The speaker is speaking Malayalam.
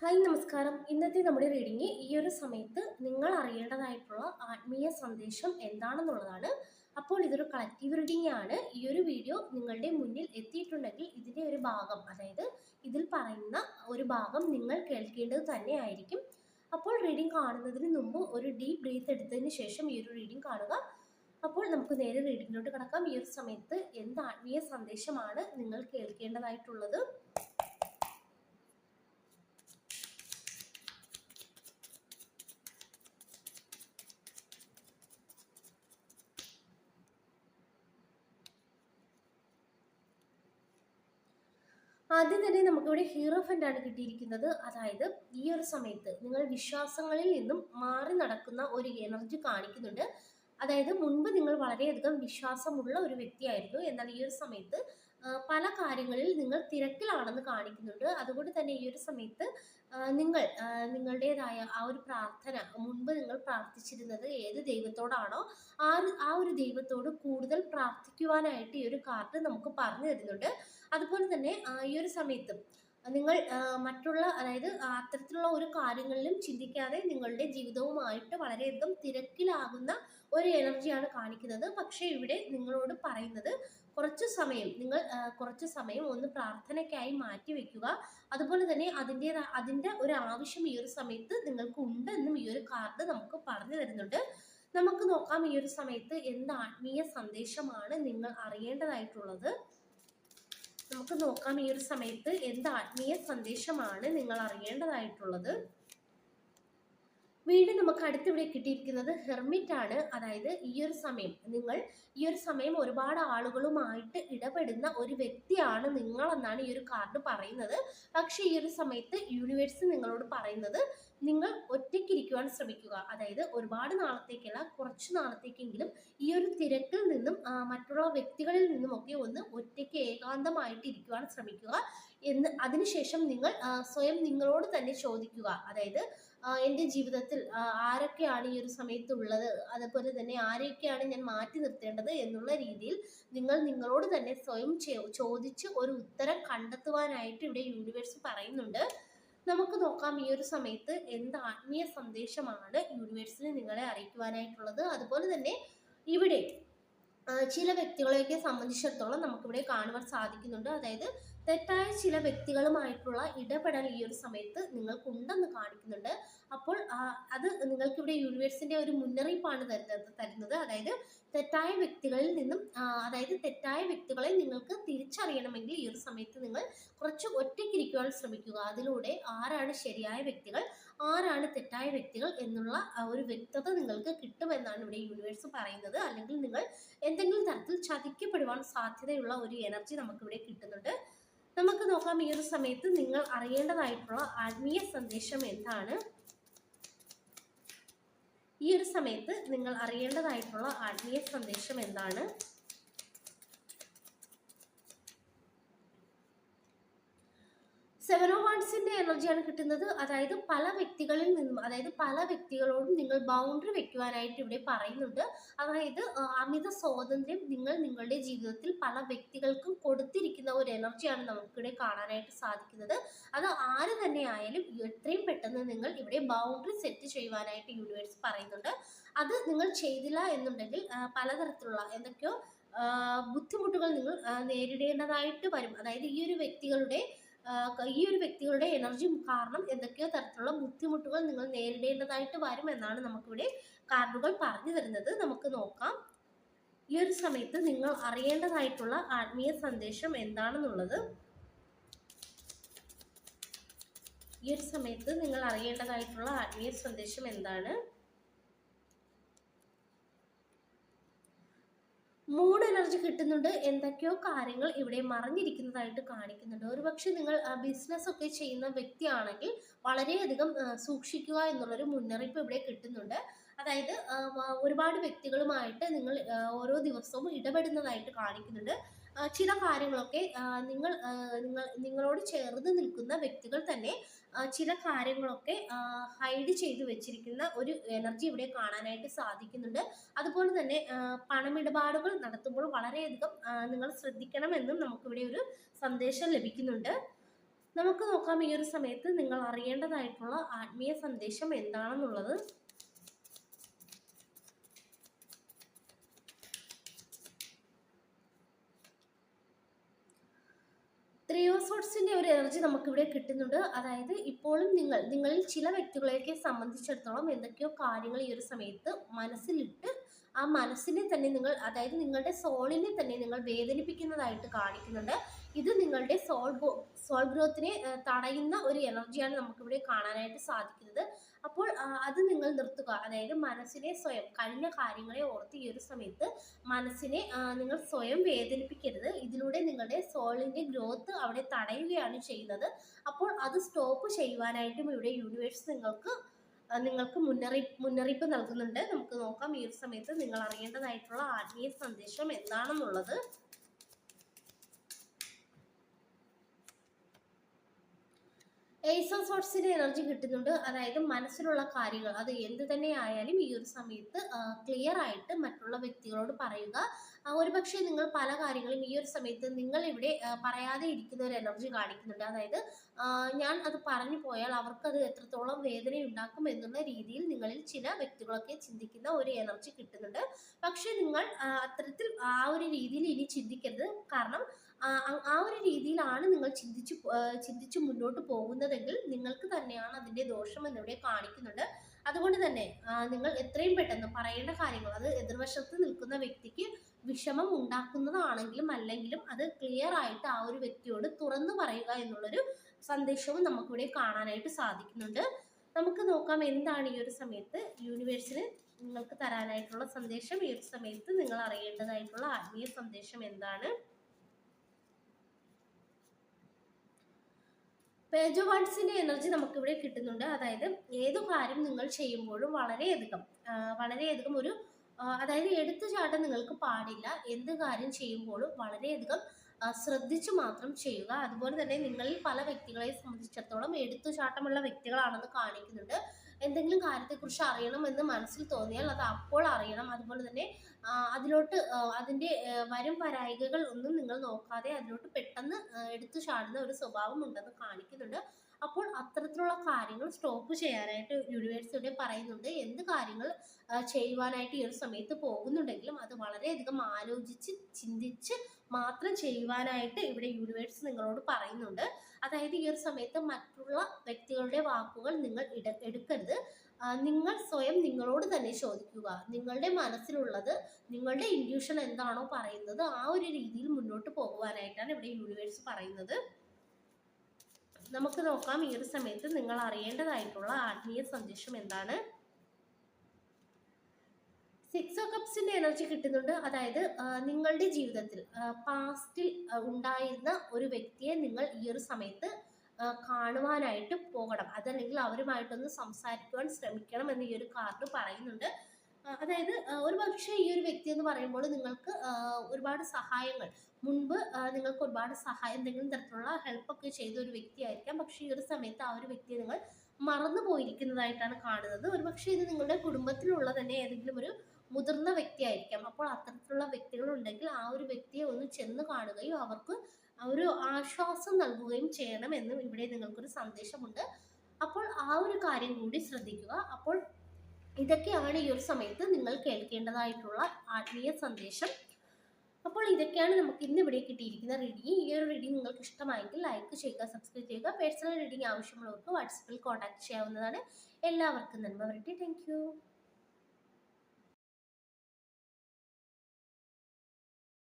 ഹായ് നമസ്കാരം. ഇന്നത്തെ നമ്മുടെ റീഡിങ് ഈ ഒരു സമയത്ത് നിങ്ങൾ അറിയേണ്ടതായിട്ടുള്ള ആത്മീയ സന്ദേശം എന്താണെന്നുള്ളതാണ്. അപ്പോൾ ഇതൊരു കളക്റ്റീവ് റീഡിംഗ് ആണ്. ഈ ഒരു വീഡിയോ നിങ്ങളുടെ മുന്നിൽ എത്തിയിട്ടുണ്ടെങ്കിൽ ഇതിന്റെ ഒരു ഭാഗം അതായത് ഇതിൽ പറയുന്ന ഒരു ഭാഗം നിങ്ങൾ കേൾക്കേണ്ടത് തന്നെ ആയിരിക്കും അപ്പോൾ റീഡിംഗ് കാണുന്നതിന് മുമ്പ് ഒരു ഡീപ്പ് ബ്രീത്ത് എടുത്തതിന് ശേഷം ഈ ഒരു റീഡിംഗ് കാണുക. അപ്പോൾ നമുക്ക് നേരെ റീഡിങ്ങിലോട്ട് കിടക്കാം. ഈ ഒരു സമയത്ത് എന്ത് ആത്മീയ സന്ദേശമാണ് നിങ്ങൾ കേൾക്കേണ്ടതായിട്ടുള്ളത്? ആദ്യം തന്നെ നമുക്കിവിടെ ഹീറോ ആണ് കിട്ടിയിരിക്കുന്നത്. അതായത് ഈ ഒരു സമയത്ത് നിങ്ങൾ വിശ്വാസങ്ങളിൽ നിന്നും മാറി നടക്കുന്ന ഒരു എനർജി കാണിക്കുന്നുണ്ട്. അതായത് മുൻപ് നിങ്ങൾ വളരെയധികം വിശ്വാസമുള്ള ഒരു വ്യക്തിയായിരുന്നു. എന്നാൽ ഈ ഒരു സമയത്ത് പല കാര്യങ്ങളിൽ നിങ്ങൾ തിരക്കിലാണെന്ന് കാണിക്കുന്നുണ്ട്. അതുകൊണ്ട് തന്നെ ഈ ഒരു സമയത്ത് നിങ്ങൾ നിങ്ങളുടേതായ ആ ഒരു പ്രാർത്ഥന മുൻപ് നിങ്ങൾ പ്രാർത്ഥിച്ചിരുന്നത് ഏത് ദൈവത്തോടാണോ ആ ആ ഒരു ദൈവത്തോട് കൂടുതൽ പ്രാർത്ഥിക്കുവാനായിട്ട് ഈ ഒരു കാർഡ് നമുക്ക് പറഞ്ഞു തരുന്നുണ്ട്. അതുപോലെ തന്നെ ഈ ഒരു സമയത്ത് നിങ്ങൾ മറ്റുള്ള അതായത് അത്തരത്തിലുള്ള ഒരു കാര്യങ്ങളിലും ചിന്തിക്കാതെ നിങ്ങളുടെ ജീവിതവുമായിട്ട് വളരെയധികം തിരക്കിലാകുന്ന ഒരു എനർജിയാണ് കാണിക്കുന്നത്. പക്ഷേ ഇവിടെ നിങ്ങളോട് പറയുന്നത് കുറച്ച് സമയം നിങ്ങൾ കുറച്ച് സമയം ഒന്ന് പ്രാർത്ഥനയ്ക്കായി മാറ്റി വെക്കുക. അതുപോലെ തന്നെ അതിന്റെ അതിന്റെ ഒരു ആവശ്യം ഈ ഒരു സമയത്ത് നിങ്ങൾക്ക് ഉണ്ടെന്നും ഈ ഒരു കാർഡ് നമുക്ക് പറഞ്ഞു തരുന്നുണ്ട്. നമുക്ക് നോക്കാം ഈ ഒരു സമയത്ത് എന്ത് ആത്മീയ സന്ദേശമാണ് നിങ്ങൾ അറിയേണ്ടതായിട്ടുള്ളത്. നമുക്ക് നോക്കാം ഈ ഒരു സമയത്ത് എന്ത് ആത്മീയ സന്ദേശമാണ് നിങ്ങൾ അറിയേണ്ടതായിട്ടുള്ളത്. വീണ്ടും നമുക്ക് അടുത്തിവിടെ കിട്ടിയിരിക്കുന്നത് ഹെർമിറ്റ് ആണ്. അതായത് ഈ ഒരു സമയം നിങ്ങൾ ഈ ഒരു സമയം ഒരുപാട് ആളുകളുമായിട്ട് ഇടപെടുന്ന ഒരു വ്യക്തിയാണ് നിങ്ങളെന്നാണ് ഈ ഒരു കാർഡ് പറയുന്നത്. പക്ഷേ ഈ ഒരു സമയത്ത് യൂണിവേഴ്സ് നിങ്ങളോട് പറയുന്നത് നിങ്ങൾ ഒറ്റയ്ക്കിരിക്കുവാൻ ശ്രമിക്കുക. അതായത് ഒരുപാട് നാളത്തേക്കല്ല കുറച്ച് നാളത്തേക്കെങ്കിലും ഈ ഒരു തിരക്കിൽ നിന്നും മറ്റുള്ള വ്യക്തികളിൽ നിന്നുമൊക്കെ ഒന്ന് ഒറ്റയ്ക്ക് ഏകാന്തമായിട്ട് ഇരിക്കുവാൻ ശ്രമിക്കുക. എന്ന് അതിനുശേഷം നിങ്ങൾ സ്വയം നിങ്ങളോട് തന്നെ ചോദിക്കുക. അതായത് എന്റെ ജീവിതത്തിൽ ആരൊക്കെയാണ് ഈ ഒരു സമയത്ത് ഉള്ളത് അതുപോലെ തന്നെ ആരെയൊക്കെയാണ് ഞാൻ മാറ്റി നിർത്തേണ്ടത് എന്നുള്ള രീതിയിൽ നിങ്ങൾ നിങ്ങളോട് തന്നെ സ്വയം ചോദിച്ച് ഒരു ഉത്തരം കണ്ടെത്തുവാനായിട്ട് ഇവിടെ യൂണിവേഴ്സ് പറയുന്നുണ്ട്. നമുക്ക് നോക്കാം ഈ ഒരു സമയത്ത് എന്ത് ആത്മീയ സന്ദേശമാണ് യൂണിവേഴ്സിന് നിങ്ങളെ അറിയിക്കുവാനായിട്ടുള്ളത്. അതുപോലെ തന്നെ ഇവിടെ ചില വ്യക്തികളെയൊക്കെ സംബന്ധിച്ചിടത്തോളം നമുക്കിവിടെ കാണുവാൻ സാധിക്കുന്നുണ്ട്. അതായത് തെറ്റായ ചില വ്യക്തികളുമായിട്ടുള്ള ഇടപെടൽ ഈ ഒരു സമയത്ത് നിങ്ങൾക്കുണ്ടെന്ന് കാണിക്കുന്നുണ്ട്. അപ്പോൾ അത് നിങ്ങൾക്കിവിടെ യൂണിവേഴ്സിന്റെ ഒരു മുന്നറിയിപ്പാണ് തരുന്നത് തരുന്നത്. അതായത് തെറ്റായ വ്യക്തികളിൽ നിന്നും അതായത് തെറ്റായ വ്യക്തികളെ നിങ്ങൾക്ക് തിരിച്ചറിയണമെങ്കിൽ ഈ ഒരു സമയത്ത് നിങ്ങൾ കുറച്ച് ഒറ്റയ്ക്കിരിക്കുവാൻ ശ്രമിക്കുക. അതിലൂടെ ആരാണ് ശരിയായ വ്യക്തികൾ ആരാണ് തെറ്റായ വ്യക്തികൾ എന്നുള്ള ഒരു വ്യക്തത നിങ്ങൾക്ക് കിട്ടുമെന്നാണ് ഇവിടെ യൂണിവേഴ്സ് പറയുന്നത്. അല്ലെങ്കിൽ നിങ്ങൾ എന്തെങ്കിലും തരത്തിൽ ചതിക്കപ്പെടുവാൻ സാധ്യതയുള്ള ഒരു എനർജി നമുക്കിവിടെ കിട്ടുന്നുണ്ട്. നമുക്ക് നോക്കാം ഈ ഒരു സമയത്ത് നിങ്ങൾ അറിയേണ്ടതായിട്ടുള്ള ആത്മീയ സന്ദേശം എന്താണ്? ഈ ഒരു സമയത്ത് നിങ്ങൾ അറിയേണ്ടതായിട്ടുള്ള ആത്മീയ സന്ദേശം എന്താണ്? സെവൻ ഓഫ് വൺസിന്റെ എനർജിയാണ് കിട്ടുന്നത്. അതായത് പല വ്യക്തികളിൽ നിന്നും അതായത് പല വ്യക്തികളോടും നിങ്ങൾ ബൗണ്ടറി വെക്കുവാനായിട്ട് ഇവിടെ പറയുന്നുണ്ട്. അതായത് അമിത സ്വാതന്ത്ര്യം നിങ്ങൾ നിങ്ങളുടെ ജീവിതത്തിൽ പല വ്യക്തികൾക്കും കൊടുത്തിരിക്കുന്ന ഒരു എനർജിയാണ് നമുക്കിവിടെ കാണാനായിട്ട് സാധിക്കുന്നത്. അത് ആര് തന്നെ ആയാലും എത്രയും പെട്ടെന്ന് നിങ്ങൾ ഇവിടെ ബൗണ്ടറി സെറ്റ് ചെയ്യുവാനായിട്ട് യൂണിവേഴ്സ് പറയുന്നുണ്ട്. അത് നിങ്ങൾ ചെയ്തില്ല എന്നുണ്ടെങ്കിൽ പലതരത്തിലുള്ള എന്തൊക്കെയോ ബുദ്ധിമുട്ടുകൾ നിങ്ങൾ നേരിടേണ്ടതായിട്ട് വരും. അതായത് ഈ ഒരു വ്യക്തികളുടെ ഈ ഒരു വ്യക്തികളുടെ എനർജി കാരണം എന്തൊക്കെയോ തരത്തിലുള്ള ബുദ്ധിമുട്ടുകൾ നിങ്ങൾ നേരിടേണ്ടതായിട്ട് വരും എന്നാണ് നമുക്കിവിടെ കാർഡുകൾ പറഞ്ഞു തരുന്നത്. നമുക്ക് നോക്കാം. ഈ ഒരു സമയത്ത് നിങ്ങൾ അറിയേണ്ടതായിട്ടുള്ള ആത്മീയ സന്ദേശം എന്താണെന്നുള്ളത്. ഈ ഒരു സമയത്ത് നിങ്ങൾ അറിയേണ്ടതായിട്ടുള്ള ആത്മീയ സന്ദേശം എന്താണ്? മൂഡ് എനർജി കിട്ടുന്നുണ്ട്. എന്തൊക്കെയോ കാര്യങ്ങൾ ഇവിടെ മറഞ്ഞിരിക്കുന്നതായിട്ട് കാണിക്കുന്നുണ്ട്. ഒരുപക്ഷെ നിങ്ങൾ ബിസിനസ് ഒക്കെ ചെയ്യുന്ന വ്യക്തിയാണെങ്കിൽ വളരെയധികം സൂക്ഷിക്കുക എന്നുള്ളൊരു മുന്നറിയിപ്പ് ഇവിടെ കിട്ടുന്നുണ്ട്. അതായത് ഒരുപാട് വ്യക്തികളുമായിട്ട് നിങ്ങൾ ഓരോ ദിവസവും ഇടപെടുന്നതായിട്ട് കാണിക്കുന്നുണ്ട്. ചില കാര്യങ്ങളൊക്കെ നിങ്ങൾ നിങ്ങൾ നിങ്ങളോട് ചേർന്ന് നിൽക്കുന്ന വ്യക്തികൾ തന്നെ ചില കാര്യങ്ങളൊക്കെ ഹൈഡ് ചെയ്തു വെച്ചിരിക്കുന്ന ഒരു എനർജി ഇവിടെ കാണാനായിട്ട് സാധിക്കുന്നുണ്ട്. അതുപോലെ തന്നെ പണമിടപാടുകൾ നടത്തുമ്പോൾ വളരെയധികം നിങ്ങൾ ശ്രദ്ധിക്കണമെന്നും നമുക്കിവിടെ ഒരു സന്ദേശം ലഭിക്കുന്നുണ്ട്. നമുക്ക് നോക്കാം ഈ ഒരു സമയത്ത് നിങ്ങൾ അറിയേണ്ടതായിട്ടുള്ള ആത്മീയ സന്ദേശം എന്താണെന്നുള്ളത്. ത്രീ ഓഫ് ഒരു എനർജി നമുക്കിവിടെ കിട്ടുന്നുണ്ട്. അതായത് ഇപ്പോഴും നിങ്ങൾ നിങ്ങളിൽ ചില വ്യക്തികളെയൊക്കെ സംബന്ധിച്ചിടത്തോളം എന്തൊക്കെയോ കാര്യങ്ങൾ ഈ ഒരു സമയത്ത് മനസ്സിലിട്ട് ആ മനസ്സിനെ തന്നെ നിങ്ങൾ അതായത് നിങ്ങളുടെ സോളിനെ തന്നെ നിങ്ങൾ വേദനിപ്പിക്കുന്നതായിട്ട് കാണിക്കുന്നുണ്ട്. ഇത് നിങ്ങളുടെ സോൾ സോൾ ഗ്രോത്തിനെ തടയുന്ന ഒരു എനർജിയാണ് നമുക്കിവിടെ കാണാനായിട്ട് സാധിക്കുന്നത്. അപ്പോൾ അത് നിങ്ങൾ നിർത്തുക. അതായത് മനസ്സിനെ സ്വയം കഴിഞ്ഞ കാര്യങ്ങളെ ഓർത്ത് ഈ ഒരു സമയത്ത് മനസ്സിനെ നിങ്ങൾ സ്വയം വേദനിപ്പിക്കരുത്. ഇതിലൂടെ നിങ്ങളുടെ സോളിന്റെ ഗ്രോത്ത് അവിടെ തടയുകയാണ് ചെയ്യുന്നത്. അപ്പോൾ അത് സ്റ്റോപ്പ് ചെയ്യുവാനായിട്ടും ഇവിടെ യൂണിവേഴ്സ് നിങ്ങൾക്ക് നിങ്ങൾക്ക് മുന്നറിയിപ്പ് മുന്നറിയിപ്പ് നൽകുന്നുണ്ട്. നമുക്ക് നോക്കാം ഈ ഒരു സമയത്ത് നിങ്ങൾ അറിയേണ്ടതായിട്ടുള്ള ആത്മീയ സന്ദേശം എന്താണെന്നുള്ളത്. ഏസ് ഓഫ് സോട്സിന്റെ എനർജി കിട്ടുന്നുണ്ട്. അതായത് മനസ്സിലുള്ള കാര്യങ്ങൾ അത് എന്ത് തന്നെ ആയാലും ഈ ഒരു സമയത്ത് ക്ലിയർ ആയിട്ട് മറ്റുള്ള വ്യക്തികളോട് പറയുക. ഒരുപക്ഷെ നിങ്ങൾ പല കാര്യങ്ങളും ഈ ഒരു സമയത്ത് നിങ്ങൾ ഇവിടെ പറയാതെ ഇരിക്കുന്ന ഒരു എനർജി കാണിക്കുന്നുണ്ട്. അതായത് ഞാൻ അത് പറഞ്ഞു പോയാൽ അവർക്കത് എത്രത്തോളം വേദന ഉണ്ടാക്കും എന്നുള്ള രീതിയിൽ നിങ്ങളിൽ ചില വ്യക്തികളൊക്കെ ചിന്തിക്കുന്ന ഒരു എനർജി കിട്ടുന്നുണ്ട്. പക്ഷെ നിങ്ങൾ അത്തരത്തിൽ ആ ഒരു രീതിയിൽ ഇനി ചിന്തിക്കരുത്. കാരണം ആ ഒരു രീതിയിലാണ് നിങ്ങൾ ചിന്തിച്ചു ചിന്തിച്ചു മുന്നോട്ട് പോകുന്നതെങ്കിൽ നിങ്ങൾക്ക് തന്നെയാണ് അതിന്റെ ദോഷം എന്നിവിടെ കാണിക്കുന്നുണ്ട്. അതുകൊണ്ട് തന്നെ നിങ്ങൾ എത്രയും പെട്ടെന്ന് പറയേണ്ട കാര്യങ്ങൾ അത് എതിർവശത്ത് നിൽക്കുന്ന വ്യക്തിക്ക് വിഷമം ഉണ്ടാക്കുന്നതാണെങ്കിലും അല്ലെങ്കിലും അത് ക്ലിയർ ആയിട്ട് ആ ഒരു വ്യക്തിയോട് തുറന്നു പറയുക എന്നുള്ളൊരു സന്ദേശവും നമുക്കിവിടെ കാണാനായിട്ട് സാധിക്കുന്നുണ്ട്. നമുക്ക് നോക്കാം എന്താണ് ഈ ഒരു സമയത്ത് യൂണിവേഴ്സിന് നിങ്ങൾക്ക് തരാനായിട്ടുള്ള സന്ദേശം. ഈ ഒരു സമയത്ത് നിങ്ങൾ അറിയേണ്ടതായിട്ടുള്ള ആത്മീയ സന്ദേശം എന്താണ്? പേജ് വാട്സിന്റെ എനർജി നമുക്കിവിടെ കിട്ടുന്നുണ്ട്. അതായത് ഏത് കാര്യം നിങ്ങൾ ചെയ്യുമ്പോഴും വളരെയധികം വളരെയധികം ഒരു അതായത് അതായത് എടുത്തുചാട്ടം നിങ്ങൾക്ക് പാടില്ല. എന്ത് കാര്യം ചെയ്യുമ്പോഴും വളരെയധികം ശ്രദ്ധിച്ചു മാത്രം ചെയ്യുക. അതുപോലെ തന്നെ നിങ്ങളിൽ പല വ്യക്തികളെ സംബന്ധിച്ചിടത്തോളം എടുത്തുചാട്ടമുള്ള വ്യക്തികളാണെന്ന് കാണിക്കുന്നുണ്ട്. എന്തെങ്കിലും കാര്യത്തെക്കുറിച്ച് അറിയണമെന്ന് മനസ്സിൽ തോന്നിയാൽ അത് അപ്പോൾ അറിയണം. അതുപോലെ തന്നെ അതിലോട്ട് അതിന്റെ വരും പരായികകൾ ഒന്നും നിങ്ങൾ നോക്കാതെ അതിലോട്ട് പെട്ടെന്ന് എടുത്തു ചാടുന്ന ഒരു സ്വഭാവം ഉണ്ടെന്ന് കാണിക്കുന്നുണ്ട്. അപ്പോൾ അത്തരത്തിലുള്ള കാര്യങ്ങൾ സ്റ്റോപ്പ് ചെയ്യാനായിട്ട് യൂണിവേഴ്സ് ഇവിടെ പറയുന്നുണ്ട്. എന്ത് കാര്യങ്ങൾ ചെയ്യുവാനായിട്ട് ഈ ഒരു സമയത്ത് പോകുന്നുണ്ടെങ്കിലും അത് വളരെയധികം ആലോചിച്ച് ചിന്തിച്ച് മാത്രം ചെയ്യുവാനായിട്ട് ഇവിടെ യൂണിവേഴ്സ് നിങ്ങളോട് പറയുന്നുണ്ട്. അതായത് ഈ ഒരു സമയത്ത് മറ്റുള്ള വ്യക്തികളുടെ വാക്കുകൾ നിങ്ങൾ ഇട എടുക്കരുത്. നിങ്ങൾ സ്വയം നിങ്ങളോട് തന്നെ ചോദിക്കുക. നിങ്ങളുടെ മനസ്സിലുള്ളത് നിങ്ങളുടെ ഇൻഡ്യൂഷൻ എന്താണോ പറയുന്നത് ആ ഒരു രീതിയിൽ മുന്നോട്ട് പോകുവാനായിട്ടാണ് ഇവിടെ യൂണിവേഴ്സ് പറയുന്നത്. നമുക്ക് നോക്കാം ഈ ഒരു സമയത്ത് നിങ്ങൾ അറിയേണ്ടതായിട്ടുള്ള ആത്മീയ സന്ദേശം എന്താണ്? സിക്സ് ഓഫ് കപ്സിന്റെ എനർജി കിട്ടുന്നുണ്ട്. അതായത് നിങ്ങളുടെ ജീവിതത്തിൽ പാസ്റ്റിൽ ഉണ്ടായിരുന്ന ഒരു വ്യക്തിയെ നിങ്ങൾ ഈ ഒരു സമയത്ത് കാണുവാനായിട്ട് പോകണം. അതല്ലെങ്കിൽ അവരുമായിട്ടൊന്ന് സംസാരിക്കുവാൻ ശ്രമിക്കണം എന്ന് ഈ ഒരു കാർഡ് പറയുന്നുണ്ട്. അതായത് ഒരു പക്ഷേ ഈ ഒരു വ്യക്തി എന്ന് പറയുമ്പോൾ നിങ്ങൾക്ക് ഒരുപാട് സഹായങ്ങൾ. മുൻപ് നിങ്ങൾക്ക് ഒരുപാട് സഹായം എന്തെങ്കിലും തരത്തിലുള്ള ഹെൽപ്പൊക്കെ ചെയ്ത ഒരു വ്യക്തിയായിരിക്കാം. പക്ഷേ ഈ ഒരു സമയത്ത് ആ ഒരു വ്യക്തിയെ നിങ്ങൾ മറന്നു പോയിരിക്കുന്നതായിട്ടാണ് കാണുന്നത്. ഒരുപക്ഷെ ഇത് നിങ്ങളുടെ കുടുംബത്തിലുള്ള തന്നെ ഏതെങ്കിലും ഒരു മുതിർന്ന വ്യക്തിയായിരിക്കാം. അപ്പോൾ അത്തരത്തിലുള്ള വ്യക്തികൾ ഉണ്ടെങ്കിൽ ആ ഒരു വ്യക്തിയെ ഒന്ന് ചെന്ന് കാണുകയും അവർക്ക് ഒരു ആശ്വാസം നൽകുകയും ചെയ്യണം എന്ന് ഇവിടെ നിങ്ങൾക്കൊരു സന്ദേശമുണ്ട്. അപ്പോൾ ആ ഒരു കാര്യം കൂടി ശ്രദ്ധിക്കുക. അപ്പോൾ ഇതൊക്കെയാണ് ഈ ഒരു സമയത്ത് നിങ്ങൾ കേൾക്കേണ്ടതായിട്ടുള്ള ആത്മീയ സന്ദേശം. അപ്പോൾ ഇതൊക്കെയാണ് നമുക്ക് ഇന്ന് ഇവിടെ കിട്ടിയിരിക്കുന്ന റീഡിങ് ഈ ഒരു റീഡിങ് നിങ്ങൾക്ക് ഇഷ്ടമായെങ്കിൽ ലൈക്ക് ചെയ്യുക സബ്സ്ക്രൈബ് ചെയ്യുക. പേഴ്സണൽ റീഡിങ് ആവശ്യമുള്ളവർക്ക് വാട്സപ്പിൽ കോൺടാക്ട് ചെയ്യാവുന്നതാണ്. എല്ലാവർക്കും നന്മ വരട്ടെ. താങ്ക്